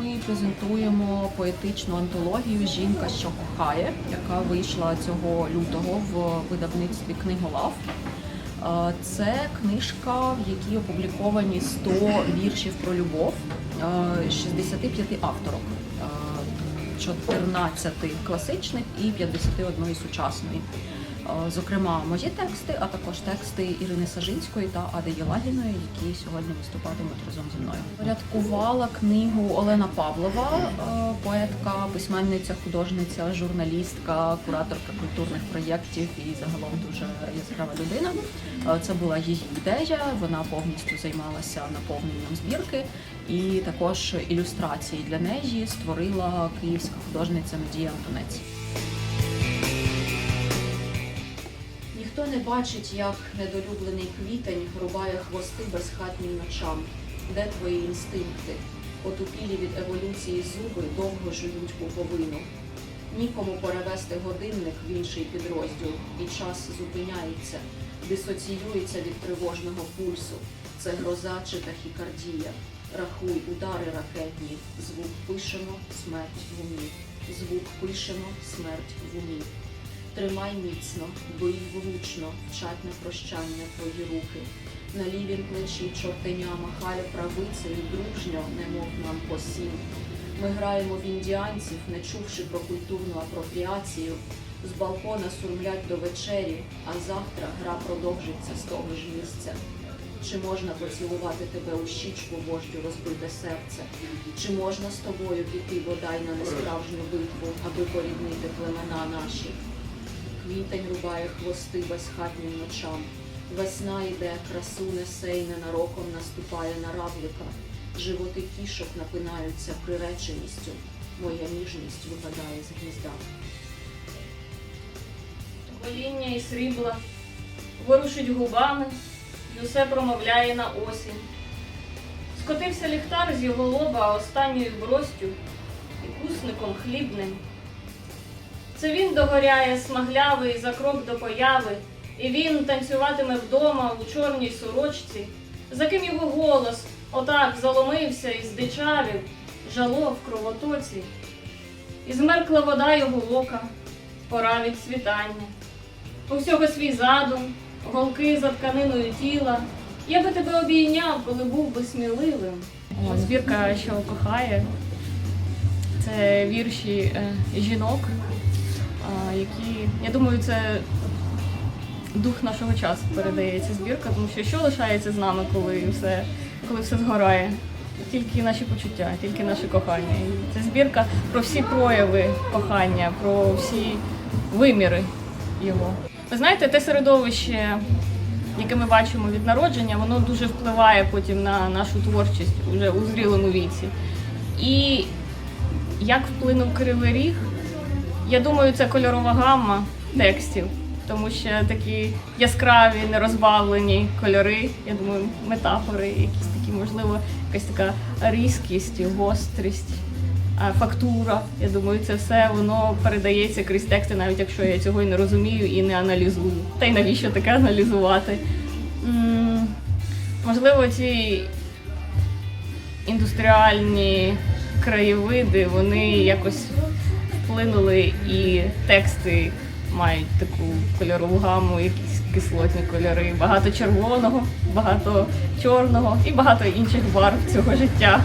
презентуємо поетичну антологію Жінка, що кохає, яка вийшла цього лютого в видавництві Книголав. Е, Це книжка, в якій опубліковані 100 віршів про любов е, 65 авторок, Е, 14 класичних і 51 сучасної. Е, Зокрема, мої тексти, а також тексти Ірини Сажинської та Ади Єлагіної, які сьогодні виступатимуть разом зі мною. Порядкувала книгу Олена Павлова, е, поетка, письменниця, художниця, журналістка, кураторка культурних проєктів і загалом дуже яскрава людина. Е, Це була її ідея. Вона повністю займалася наповненням збірки, і також ілюстрації для неї створила київська художниця Надія Антонець. Не бачить, як недолюблений квітень рубає хвости безхатнім ночам. Де твої інстинкти? Отупілі від еволюції зуби довго жують пуповину. Нікому перевести годинник в інший підрозділ, і час зупиняється, дисоціюється від тривожного пульсу. Це гроза чи тахікардія. Рахуй удари ракетні. Звук пишемо, смерть в умі. Звук пишемо, смерть в умі. Тримай міцно, бий влучно, вчать на прощання твої руки. На лівім плечі чортеня махає правицею дружньо, немов нам посім. Ми граємо в індіанців, не чувши про культурну апропріацію. З балкона сурмлять до вечері, а завтра гра продовжиться з того ж місця. Чи можна поцілувати тебе у щічку, вождю розбите серце? Чи можна з тобою піти бодай на несправжню битву, аби поріднити племена наші? Квітень рубає хвости безхатнім ночам. Весна йде, красу несе й ненароком наступає на равлика. Животи кішок напинаються приреченістю. Моя ніжність випадає з гнізда. Гоління і срібла, ворушить губами і усе промовляє на осінь. Скотився ліхтар з його лоба останньою бростю і кусником хлібним. Це він догоряє смаглявий за крок до появи, і він танцюватиме вдома у чорній сорочці, за ким його голос отак заломився і здичавів, жало в кровотоці. І змеркла вода його ока, пора від світання. У всього свій задум, голки за тканиною тіла. Я би тебе обійняв, коли був би сміливим. Збірка, що кохає, це вірші е, жінок, які, я думаю, це дух нашого часу передає ця збірка, тому що що лишається з нами, коли все, коли все згорає? Тільки наші почуття, тільки наше кохання. І це збірка про всі прояви кохання, про всі виміри його. Ви знаєте, те середовище, яке ми бачимо від народження, воно дуже впливає потім на нашу творчість уже у зрілому віці. І як вплинув кривий ріг, я думаю, це кольорова гамма текстів, тому що такі яскраві, нерозбавлені кольори, я думаю, метафори, якісь такі, можливо, якась така різкість, гострість, фактура. Я думаю, це все воно передається крізь тексти, навіть якщо я цього і не розумію і не аналізую. Та й навіщо таке аналізувати? Можливо, ці індустріальні краєвиди, вони якось вплинули і тексти мають таку кольорову гаму, якісь кислотні кольори, багато червоного, багато чорного і багато інших барв цього життя.